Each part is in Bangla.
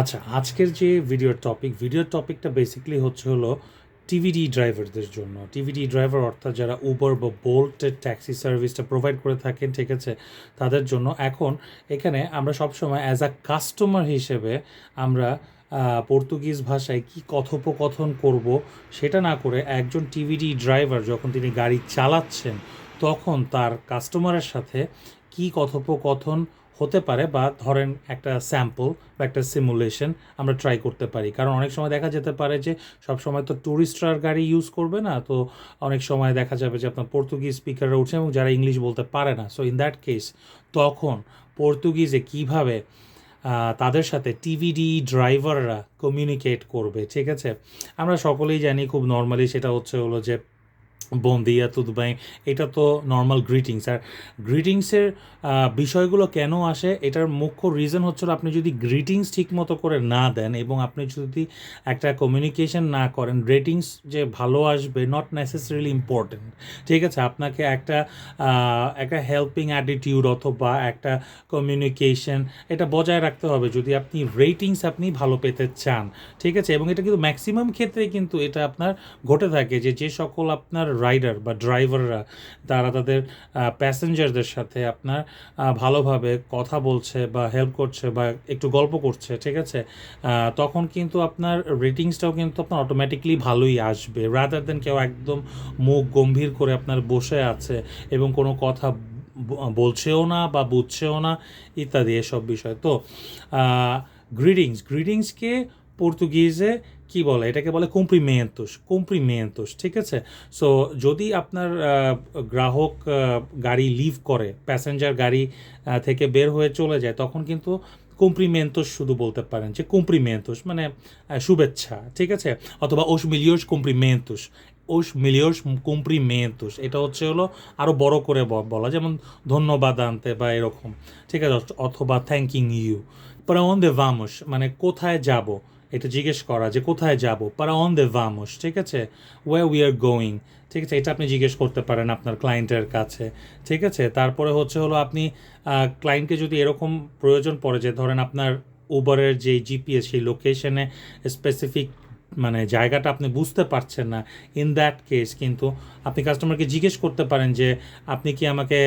আচ্ছা আজকের যে ভিডিওর টপিক ভিডিওর টপিকটা বেসিক্যালি হচ্ছে হলো টিভিডি ড্রাইভারদের জন্য। টিভিডি ড্রাইভার অর্থাৎ যারা উবার বা বোল্টের ট্যাক্সি সার্ভিসটা প্রোভাইড করে থাকেন, ঠিক আছে? তাদের জন্য এখন এখানে আমরা সবসময় অ্যাজ আ কাস্টমার হিসেবে আমরা পর্তুগিজ ভাষায় কি কথোপকথন করব সেটা না করে একজন টিভিডি ড্রাইভার যখন তিনি গাড়ি চালাচ্ছেন, তখন তার কাস্টমারের সাথে কি কথোপকথন হতে পারে বা ধরেন একটা স্যাম্পল বা একটা সিমুলেশন আমরা ট্রাই করতে পারি। কারণ অনেক সময় দেখা যেতে পারে যে সব সময় তো ট্যুরিস্টরা গাড়ি ইউজ করবে না, তো অনেক সময় দেখা যাবে যে আপনার পর্তুগিজ স্পিকাররা উঠছে এবং যারা ইংলিশ বলতে পারে না। সো ইন দ্যাট কেস তখন পর্তুগিজে কীভাবে তাদের সাথে টিভিডি ড্রাইভাররা কমিউনিকেট করবে, ঠিক আছে? আমরা সকলেই জানি খুব নর্মালি সেটা হচ্ছে হলো যে বন্দিয়া তুদবাই এটা তো নর্মাল গ্রিটিংস আর গ্রিটিংসের বিষয়গুলো কেন আসে? এটার মুখ্য রিজন হচ্ছিল আপনি যদি গ্রিটিংস ঠিক মতো করে না দেন এবং আপনি যদি একটা কমিউনিকেশন না করেন রেটিংস যে ভালো আসবে নট নেসেসারিলি ইম্পর্টেন্ট ঠিক আছে? আপনাকে একটা একটা হেল্পিং অ্যাটিটিউড অথবা একটা কমিউনিকেশন এটা বজায় রাখতে হবে যদি আপনি রেটিংস আপনি ভালো পেতে চান, ঠিক আছে? এবং এটা কিন্তু ম্যাক্সিমাম ক্ষেত্রে কিন্তু এটা আপনার ঘটে থাকে যে যে সকল আপনার রাইডার বা ড্রাইভাররা তারা তাদের প্যাসেঞ্জারদের সাথে আপনার ভালোভাবে কথা বলছে বা হেল্প করছে বা একটু গল্প করছে, ঠিক আছে? তখন কিন্তু আপনার রেটিংসটাও কিন্তু আপনার অটোমেটিকলি ভালোই আসবে। রাদার দেন কেউ একদম মুখ গম্ভীর করে আপনার বসে আছে এবং কোনো কথা বলছেও না বা বুঝছেও না, ইত্যাদি এসব বিষয়। তো গ্রিডিংস গ্রিডিংসকে পর্তুগিজে কি বলে? এটাকে বলে কম্প্রিমেন্টোস কম্প্রিমেন্টোস ঠিক আছে? সো যদি আপনার গ্রাহক গাড়ি লিভ করে প্যাসেঞ্জার গাড়ি থেকে বের হয়ে চলে যায়, তখন কিন্তু কম্প্রিমেন্টোস শুধু বলতে পারেন যে কম্প্রিমেন্টোস মানে শুভেচ্ছা, ঠিক আছে? অথবা ওস মিলিয়স কম্প্রিমেন্টোস ওস মিলিয়স কম্প্রিমেন্টোস এটা হচ্ছে হলো আরও বড় করে বলা, যেমন ধন্যবাদ আনতে বা এরকম, ঠিক আছে? অথবা thanking you para onde vamos মানে কোথায় যাব এটা জিজ্ঞেস করা যে কোথায় যাব? পারা অন দ্য ভামস ঠিক আছে? ওয়ে উই আর গোয়িং ঠিক আছে? এটা আপনি জিজ্ঞেস করতে পারেন আপনার ক্লায়েন্টের কাছে, ঠিক আছে? তারপরে হচ্ছে হলো আপনি ক্লায়েন্টকে যদি এরকম প্রয়োজন পড়ে যে ধরেন আপনার উবারের যে জিপিএস সেই লোকেশনে স্পেসিফিক মানে জায়গাটা আপনি বুঝতে পারছেন না ইন দ্যাট কেস কিন্তু আপনি কাস্টমারকে জিজ্ঞেস করতে পারেন যে, আপনি কি আমাকে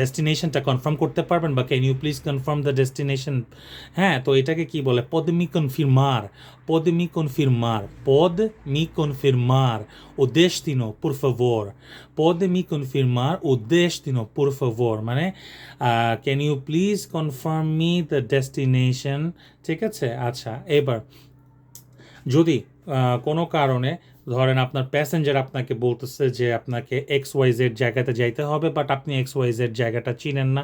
ডেস্টিনেশনটা কনফার্ম করতে পারবেন বা can you please confirm the destination হ্যাঁ তো এটাকে কি বলে? পদ মি কনফির্মার পদ মি কনফির্মার পদ মি কনফির্মার ও destino por favor pode me confirmar o destino por favor মানে can you please confirm me the destination ঠিক আছে? আচ্ছা এবার যদি কোনো কারণে ধরেন আপনার প্যাসেঞ্জার আপনাকে বলতেছে যে আপনাকে এক্স ওয়াই জেড জায়গাতে যাইতে হবে বাট আপনি এক্স ওয়াই জেড জায়গাটা চিনেন না,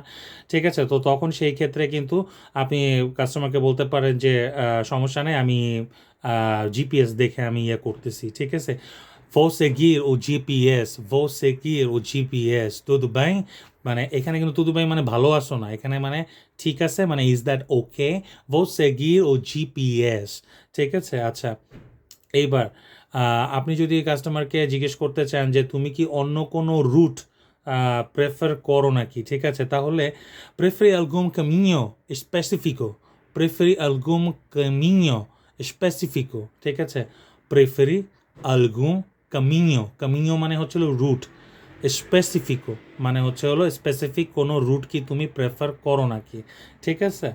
ঠিক আছে? তো তখন সেই ক্ষেত্রে কিন্তু আপনি কাস্টমারকে বলতে পারেন যে সমস্যা নেই, আমি জিপিএস দেখে আমি ইয়ে করতেছি, ঠিক আছে? Vou seguir o GPS, vou seguir o GPS, tudo bem? মানে এখানে কিন্তু তুদু ভাই মানে ভালো আসো না এখানে মানে ঠিক আছে মানে is that okay vou seguir o GPS ঠিক আছে আচ্ছা এইবার আপনি যদি কাস্টমারকে জিজ্ঞেস করতে চান যে তুমি কি অন্য কোনো রুট প্রেফার করো নাকি ঠিক আছে তাহলে prefere algum caminho específico prefere algum caminho específico ঠিক আছে prefere algum caminho caminho মানে হচ্ছিল রুট স্পেসিফিকো মানে হচ্ছে হলো স্পেসিফিক কোনো রুট কি তুমি প্রেফার করো নাকি, ঠিক আছে?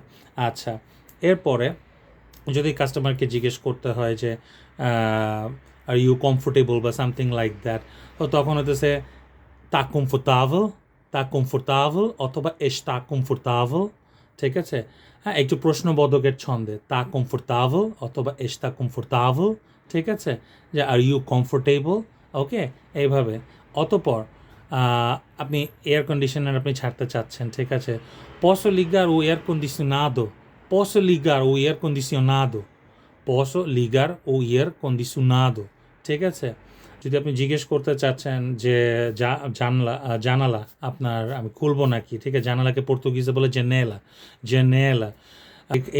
আচ্ছা এরপরে যদি কাস্টমারকে জিজ্ঞেস করতে হয় যে আর ইউ কমফোর্টেবল বা সামথিং লাইক দ্যাট তো তখন হতেছে তা কমফোর্টেবল তা কমফোর্টেবল অথবা এস্টা কমফোর্টেবল ঠিক আছে? হ্যাঁ একটু প্রশ্নবোধকের ছন্দে, তা কমফোর্টেবল অথবা এস্টা কমফোর্টেবল ঠিক আছে? যে আর ইউ কমফোর্টেবল ওকে এইভাবে। অতপর আপনি এয়ার কন্ডিশনার আপনি ছাড়তে চাচ্ছেন, ঠিক আছে? Posso ligar o air condicionado posso ligar o air condicionado posso ligar o air condicionado ঠিক আছে? যদি আপনি জিজ্ঞেস করতে চাচ্ছেন যে জানলা জানালা, আপনার, আমি খুলবো নাকি? ঠিক আছে? জানালাকে পর্তুগিজে বলে জেনেলা জেনেলা।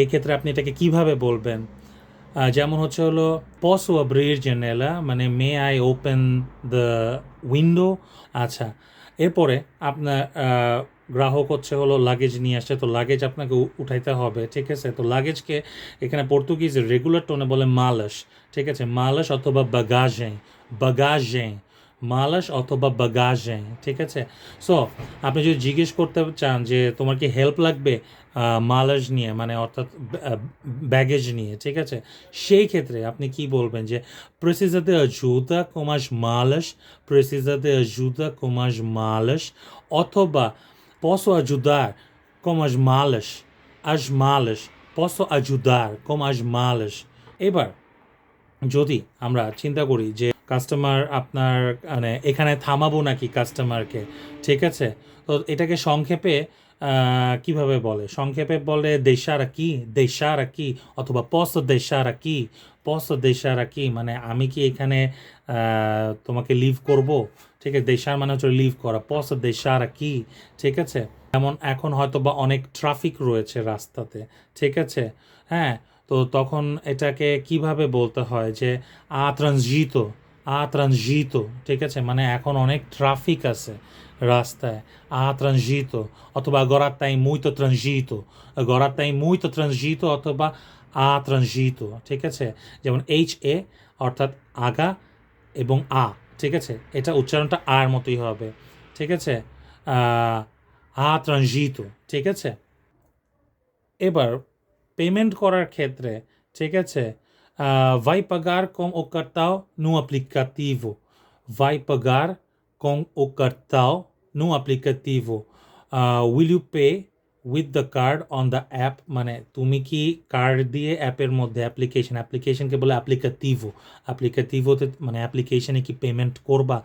এই ক্ষেত্রে আপনি এটাকে কীভাবে বলবেন? যেমন হচ্ছে হলো পস ও ব্রিজ জেনেলা মানে may I open the window আচ্ছা এরপরে আপনার গ্রাহক হচ্ছে হলো লাগেজ নিয়ে আসছে, তো লাগেজ আপনাকে উঠাইতে হবে, ঠিক আছে? তো লাগেজকে এখানে পর্তুগিজ রেগুলার টোনে বলে মালস ঠিক আছে? মালস অথবা বাগাজে বাগাজে মালাস অথবা বাগাজেন, ঠিক আছে? সো আপনি যদি জিজ্ঞেস করতে চান যে তোমার কি হেল্প লাগবে মালাস নিয়ে মানে অর্থাৎ ব্যাগেজ নিয়ে, ঠিক আছে? সেই ক্ষেত্রে আপনি কি বলবেন যে প্রেসিজাতে অযুদা কমাস মালাস প্রেসিজাতে অযুদা কমাস মালাস অথবা পশু অযুদার কমাস মালাস আজ মালাস পশু অযুদার কমাস মালাস এবার, যদি আমরা চিন্তা করি যে কাস্টমার আপনার মানে এখানে থামাবো নাকি কাস্টমারকে ঠিক আছে? তো এটাকে সংক্ষেপে কীভাবে বলে? সংক্ষেপে বলে দেশারা কি? দেশারা কি? অথবা পস দেশারা কি? পস দেশারা কি? মানে আমি কি এখানে তোমাকে লিভ করব? ঠিক আছে? দেশার মানে হচ্ছে লিভ করা। পস দেশারা কি? ঠিক আছে? যেমন এখন হয়তো বা অনেক ট্রাফিক রয়েছে রাস্তাতে। ঠিক আছে? হ্যাঁ? তো তখন এটাকে কীভাবে বলতে হয় যে আ ট্রানজিত আ ট্রানজিত ঠিক আছে? মানে এখন অনেক ট্রাফিক আছে রাস্তায়। আ ট্রানজিত অথবা muito trânsito agora tem muito trânsito অথবা আ ট্রানজিত ঠিক আছে? যেমন এইচ এ অর্থাৎ আগা এবং আ ঠিক আছে? এটা উচ্চারণটা আর মতোই হবে ঠিক আছে? আহ, আ ট্রানজিত ঠিক আছে? এবার পেমেন্ট করার ক্ষেত্রে ঠিক আছে? আহ, vai pagar com o cartão no aplicativo. Vai pagar com o cartão no aplicativo. Uh, will you pay with the card on the app? মানে তুমি কি কার্ড দিয়ে অ্যাপের মধ্যে অ্যাপ্লিকেশন অ্যাপ্লিকেশনকে বলে অ্যাপ্লিকেটিভো অ্যাপ্লিকেটিভোতে মানে অ্যাপ্লিকেশনে কি পেমেন্ট করবা?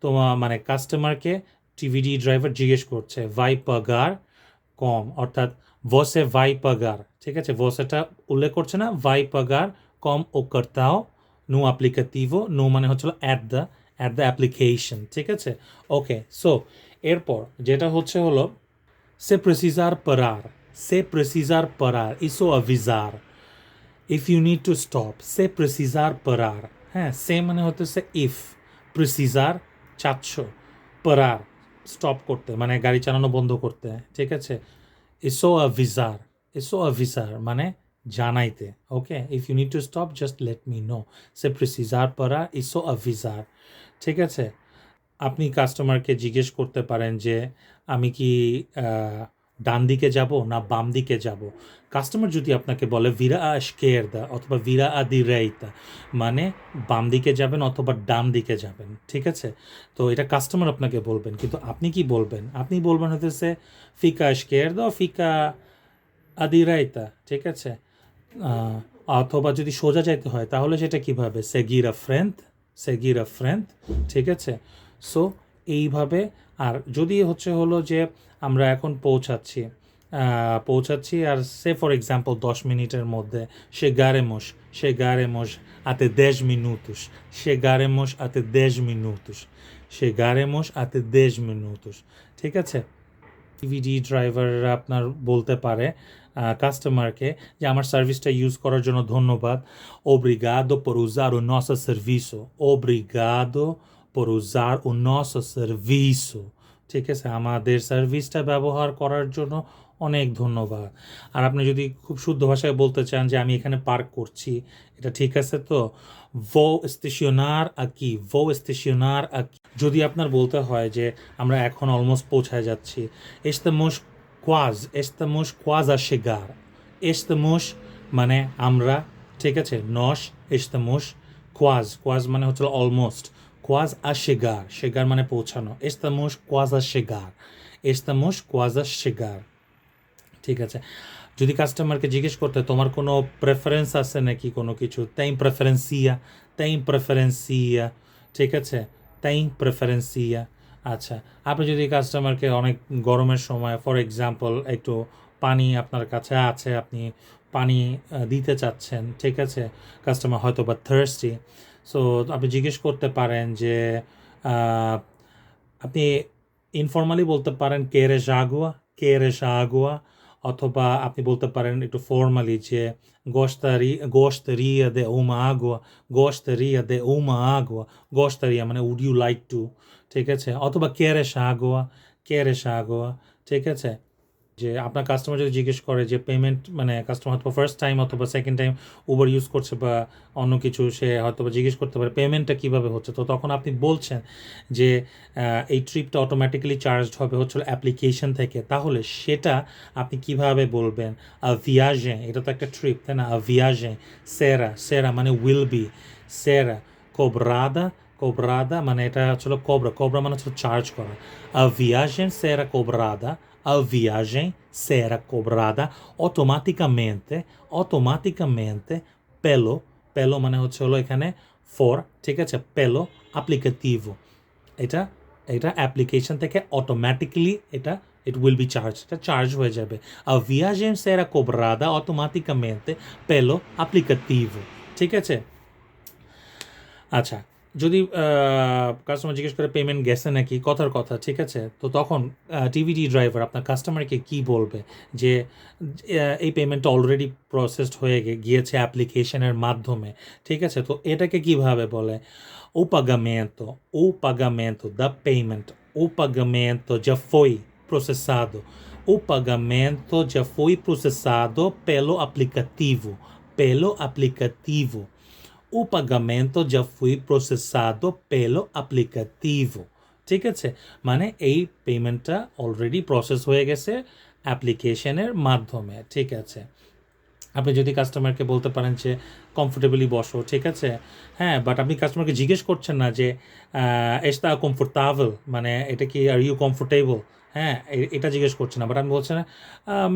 তোমার মানে কাস্টমারকে টিভিডি ড্রাইভার জিজ্ঞেস করছে ভাই পাগার কম। অর্থাৎ ভসে ভাই পাগার। ঠিক আছে ভসেটা উল্লেখ করছে না ভাই পাগার কম ও কর্তাও নো অ্যাপ্লিকেটিভো নো মানে হচ্ছিল at the at the application ঠিক আছে? ওকে সো এরপর যেটা হচ্ছে হলো, se precisar parar, se precisar parar, isso avisar, if you need to stop, se precisar parar হ্যাঁ সে মানে হতেছে ইফ precisar, চাচ্ছ, parar স্টপ করতে মানে গাড়ি চালানো বন্ধ করতে, ঠিক আছে? ইসো avisar ইসো avisar মানে জানাইতে okay if you need to stop just let me know say precisar parar ইসো avisar, ঠিক আছে? আপনি কাস্টমারকে জিজ্ঞেস করতে পারেন যে, আমি কি ডান দিকে যাব না বাম দিকে যাব? কাস্টমার যদি আপনাকে বলে ভিরা দা অথবা ভিরা আদি রেইতা মানে বাম দিকে যাবেন অথবা, ডান দিকে যাবেন, ঠিক আছে? তো এটা কাস্টমার আপনাকে বলবেন, কিন্তু আপনি কি বলবেন? আপনি বলবেন হতেছে ফিকা দা ফিকা আদি রেইতা ঠিক আছে? অথবা যদি সোজা যাইতে হয়, তাহলে সেটা কীভাবে সেগিরা ফ্রেন্ড সেগিরা ফ্রেন্ড ঠিক আছে? সো এইভাবে, আর যদি হচ্ছে হলো যে আমরা এখন পৌঁছাচ্ছি পৌঁছাচ্ছি, আর সে ফর এক্সাম্পল দশ মিনিটের মধ্যে, সে গারে মোস সে গারে মোস আতে দেশ chegaremos chegaremos até 10 minutos chegaremos até 10 minutos chegaremos até 10 minutos ঠিক আছে? টিভিডি ড্রাইভাররা আপনার বলতে পারে কাস্টমারকে যে আমার সার্ভিসটা ইউজ করার জন্য ধন্যবাদ। Obrigado por usar o nosso serviço। Obrigado por usar o nosso serviço। ঠিক আছে, আমাদের সার্ভিসটা ব্যবহার করার জন্য অনেক ধন্যবাদ। আর আপনি যদি খুব শুদ্ধ ভাষায় বলতে চান যে আমি এখানে পার্ক করছি, এটা ঠিক আছে তো? Vou estacionar aqui vou estacionar aqui যদি আপনার বলতে হয় যে আমরা এখন অলমোস্ট পৌঁছায় যাচ্ছি, estamos quase estamos quase a chegar estamos মানে আমরা ঠিক আছে নস estamos quase quase মানে হচ্ছে almost quase a chegar chegar মানে পৌঁছানো estamos quase a chegar estamos quase a chegar ঠিক আছে যদি কাস্টমারকে জিজ্ঞেস করতে তোমার কোনো প্রেফারেন্স আছে নাকি কোনো কিছু তাই প্রেফারেন্সিয়া তাই প্রেফারেন্সিয়া ঠিক আছে তাই প্রেফারেন্সিয়া আচ্ছা আপনি যদি কাস্টমারকে অনেক গরমের সময় ফর এক্সাম্পল একটু পানি আপনার কাছে আছে, আপনি পানি দিতে চাচ্ছেন, ঠিক আছে? কাস্টমার হয়তো বা থার্সটি সো আপনি জিজ্ঞেস করতে পারেন যে আপনি ইনফর্মালি বলতে পারেন, কে রে সাগুয়া কে রে আগুয়া অথবা আপনি বলতে পারেন একটু ফর্মালি যে গোস্তারি গোস্তারিয়া দে উমা আগুয়া গোস্তারিয়া দে উমা আগুয়া গোস্তারিয়া মানে উড ইউ লাইক টু ঠিক আছে? অথবা কেরে আগোয়া কেরে আগোয়া ঠিক আছে? যে আপনার কাস্টমার যদি জিজ্ঞেস করে যে পেমেন্ট মানে কাস্টমার হয়তো ফার্স্ট টাইম অথবা সেকেন্ড টাইম উবার ইউজ করছে বা অন্য কিছু, সে হয়তো বা জিজ্ঞেস করতে পারে পেমেন্টটা কীভাবে হচ্ছে? তো তখন আপনি বলছেন যে এই ট্রিপটা অটোমেটিক্যালি চার্জড হবে হচ্ছে অ্যাপ্লিকেশন থেকে। তাহলে সেটা আপনি কীভাবে বলবেন? ভিয়াজে এটা তো একটা ট্রিপ তাই না? ভিয়াজে সেরা সেরা মানে উইল বি সেরা কোবরাদা কোবরাদা মানে এটা হচ্ছিল কোবরা কোবরা মানে হচ্ছে চার্জ করা। Viagem será cobrada a viagem será cobrada automaticamente automaticamente pelo pelo মানে হচ্ছে হলো এখানে for ঠিক আছে pelo aplicativo এটা এটা অ্যাপ্লিকেশন থেকে অটোমেটিক্যালি এটা ইট উইল বি চার্জ এটা চার্জ হয়ে যাবে a viagem será cobrada automaticamente pelo aplicativo ঠিক আছে আচ্ছা যদি কাস্টমার জিজ্ঞেস করে পেমেন্ট গেছে নাকি কথার কথা ঠিক আছে তো তখন টিভিডি ড্রাইভার আপনার কাস্টমারকে কি বলবে যে এই পেমেন্টটা অলরেডি প্রসেসড হয়ে গিয়েছে অ্যাপ্লিকেশনের মাধ্যমে ঠিক আছে তো এটাকে কীভাবে বলে ও pagamento o pagamento da payment o pagamento já foi processado o pagamento já foi processado pelo aplicativo pelo aplicativo o pagamento já foi processado pelo aplicativo. ঠিক আছে? মানে এই পেমেন্টটা অলরেডি প্রসেস হয়ে গেছে অ্যাপ্লিকেশনের মাধ্যমে। ঠিক আছে? আপনি যদি কাস্টমারকে বলতে পারেন যে কমফোর্টেবলি বসো। ঠিক আছে? হ্যাঁ বাট আপনি কাস্টমারকে জিজ্ঞেস করছেন না যে এস্তা কমফোর্টেবল মানে এটা কি আর ইউ কমফোর্টেবল হ্যাঁ এটা জিজ্ঞেস করছেন না বাট আমি বলছি না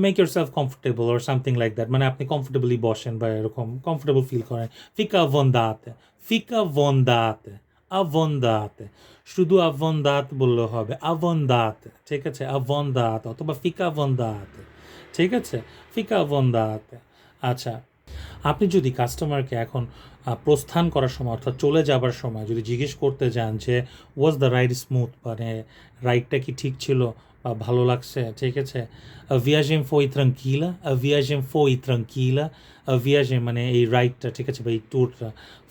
make yourself comfortable or something like that মানে আপনি কমফোর্টেবলি বসেন বা এরকম কমফোর্টেবল ফিল করেন। ফিকা ভন্দাতে ফিকা ভন্দাতে avondate শুধু avondat বললে হবে avondate ঠিক আছে avondate অথবা ফিকা avondate ঠিক আছে, ফিকা avondate আচ্ছা আপনি যদি কাস্টমারকে এখন প্রস্থান করার সময় অর্থাৎ চলে যাবার সময় যদি জিজ্ঞেস করতে যান যে ওয়াজ দ্য রাইড স্মুথ মানে রাইডটা কি ঠিক ছিল? ভালো লাগছে, ঠিক আছে? foi tranquila a viagem foi tranquila a মানে এই রাইডটা ঠিক আছে? বা এই ট্যুরটা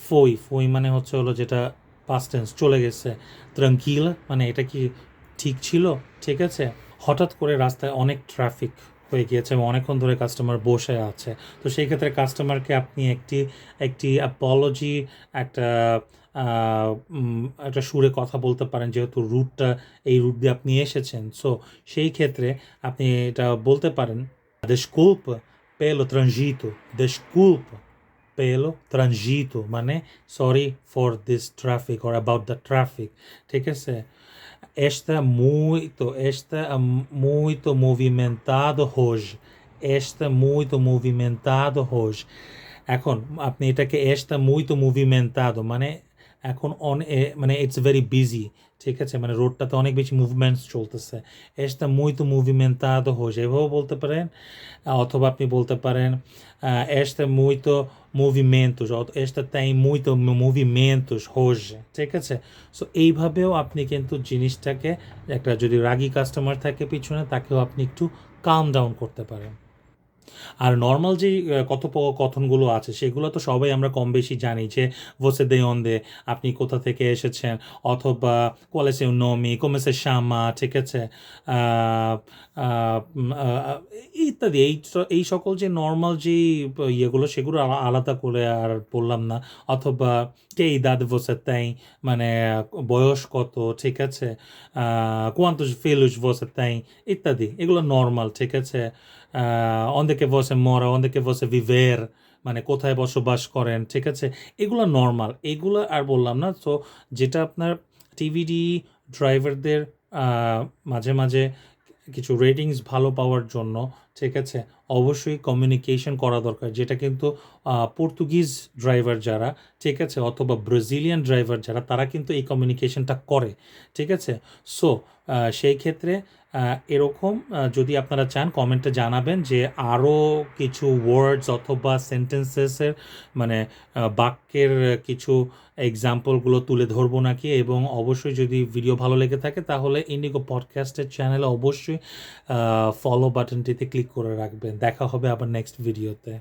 foi foi মানে হচ্ছে হলো যেটা পাস্ট টেন্স চলে গেছে। Tranquila মানে এটা কি ঠিক ছিল? ঠিক আছে? হঠাৎ করে রাস্তায় অনেক ট্রাফিক হয়ে গিয়েছে এবং অনেকক্ষণ ধরে কাস্টমার বসে আছে। তো সেই ক্ষেত্রে কাস্টমারকে আপনি একটি একটি অ্যাপোলজি একটা একটা সুরে কথা বলতে পারেন, যেহেতু রুটটা এই রুট দিয়ে আপনি এসেছেন। সো সেই ক্ষেত্রে আপনি এটা বলতে পারেন দেশকুল্প পেল ত্রঞ্জিত দেশকুল্প পেল ত্রঞ্জিত মানে sorry for this traffic or about the traffic ঠিক আছে? এস্তা মুই তো এস্তা মুই তো মুভিমেন্টাদ হোজ এস্তা মুই তো মুভিমেন্টাদ হোজ এখন, আপনি এটাকে এস্তা মুই তো মুভিমেন্টাদ মানে এখন অন মানে ইটস ভেরি বিজি ঠিক আছে? মানে রোডটাতে অনেক বেশি মুভমেন্টস চলতেছে। এসটা muito তো hoje এভাবেও বলতে পারেন অথবা আপনি বলতে পারেন আহ, esta muito movimentos অথ- esta tem muito movimentos hoje ঠিক আছে? সো এইভাবেও আপনি কিন্তু জিনিসটাকে একটা যদি রাগী কাস্টমার থাকে পিছনে তাকেও আপনি একটু কাম ডাউন করতে পারেন। আর নর্মাল আহ, কথোপকথনগুলো আছে সেগুলো তো সবাই আমরা কম বেশি জানি যে ভোসে দে অন্দে আপনি কোথা থেকে এসেছেন? অথবা কোয়ালেসে নমি কমেসে শ্যামা ঠিক আছে? ইত্যাদি। এই এই সকল যে নর্মাল যে ইয়েগুলো সেগুলো আলাদা করে আর বললাম না। অথবা কে দাদ ভোসে তাই মানে বয়স কত? ঠিক আছে? কোয়ান্তুস ফেলুস ভোসে তাই ইত্যাদি। এগুলো নর্মাল ঠিক আছে? অন্দেকে বসে মরা অন্দেকে বসে ভিভের মানে কোথায় বসবাস করেন, ঠিক আছে? এগুলো নর্মাল এগুলো আর বললাম না। তো যেটা আপনার টিভিডি ড্রাইভারদের মাঝে মাঝে কিছু রেটিংস ভালো পাওয়ার জন্য, ঠিক আছে? অবশ্যই কমিউনিকেশন করা দরকার। যেটা কিন্তু পর্তুগিজ ড্রাইভার যারা, ঠিক আছে? অথবা ব্রাজিলিয়ান ড্রাইভার যারা, তারা কিন্তু এই কমিউনিকেশনটা করে, ঠিক আছে? সো সেই ক্ষেত্রে এরকম যদি আপনারা চান, কমেন্টে জানাবেন যে আরও কিছু ওয়ার্ডস অথবা সেন্টেন্সেসের মানে বাক্যের কিছু এক্সাম্পলগুলো তুলে ধরবো নাকি? এবং অবশ্যই যদি ভিডিও ভালো লেগে থাকে, তাহলে ইন্ডিগো পডকাস্টের চ্যানেলে অবশ্যই ফলো বাটনটিতে ক্লিক করে রাখবেন। দেখা হবে আবার নেক্সট ভিডিওতে